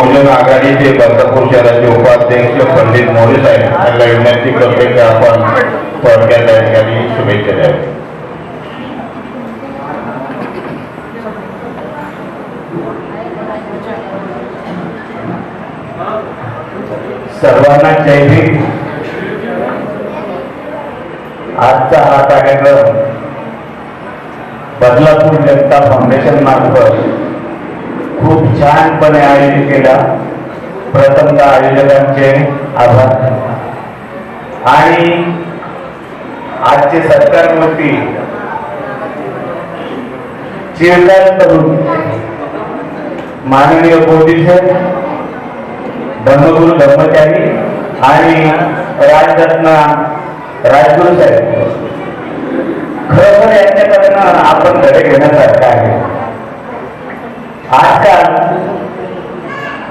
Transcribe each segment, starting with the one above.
बहुजन आघाडीचे बदलापूर शहराचे उपाध्यक्ष पंडित मोरे साहेब यांना विनंती करते की आपण थोडक्यात त्या ठिकाणी शुभेच्छा द्याव्या. सर्वांना जैविक आजचा हा कार्यक्रम बदलापूर जनता फाउंडेशन मार्फत छानपणे आयोजित केला. प्रथमतः आयोजकांचे आभार. आणि आजचे सत्कार मूर्ती चिरकाल तरुण माननीय बोधिसर धर्मगुरु धर्मचारी आणि राजरत्न राजगुरु साहेब. खरोखर यांच्याकडनं आपण धडे घेण्यासारखं आहे आजकाल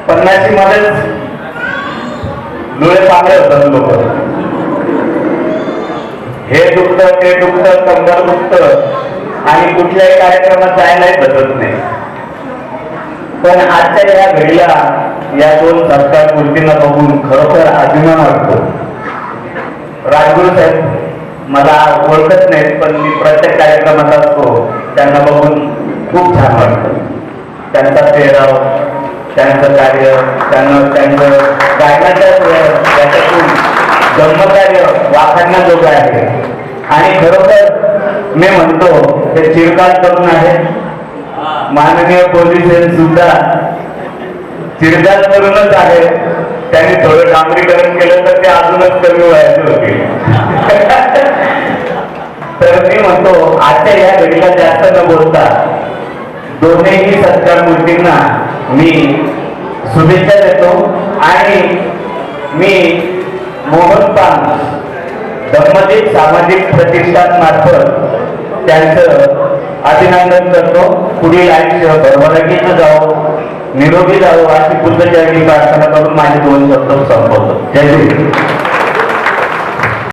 पन्नाची मध्येच डोळे पांढरे होतात लोक. हे दुखत ते दुखत कंबर दुखत आणि कुठल्याही कार्यक्रमात जायलाही बसत नाही. पण आजच्या या घडीला या दोन सरकार मूर्तींना बघून खरोखर अभिमान वाटतो. राजगुरू साहेब मला ओळखत नाहीत पण मी प्रत्येक कार्यक्रमात असतो त्यांना बघून खूप छान वाटतं. त्यांचा पेहराव त्यांचं कार्य त्यांना त्यांचं गायनाच्या त्याच्यातून धर्मकार्य वाखाणण्याजोगं आहे. आणि खरोखर मी म्हणतो ते चिरकाल तरुण आहेत माननीय पोलीस सुद्धा चिरकाल करूनच आहे. त्यांनी थोडं डांबरीकरण केलं तर ते अजूनच कमी व्हायचे होते तर मी म्हणतो आजच्या या घडीला जास्त न बोलता दोन्ही सत्कार मूर्तींना मी शुभेच्छा देतो. आणि मी मोहन पान धम्मदीप सामाजिक प्रतिष्ठान मार्फत त्यांचं अभिनंदन करतो. पुढील आयुष्य बरोबरगीचं जावं निरोगी जावं अशी बुद्धचरणी प्रार्थना करून माझे दोन शब्द संपवतो. जय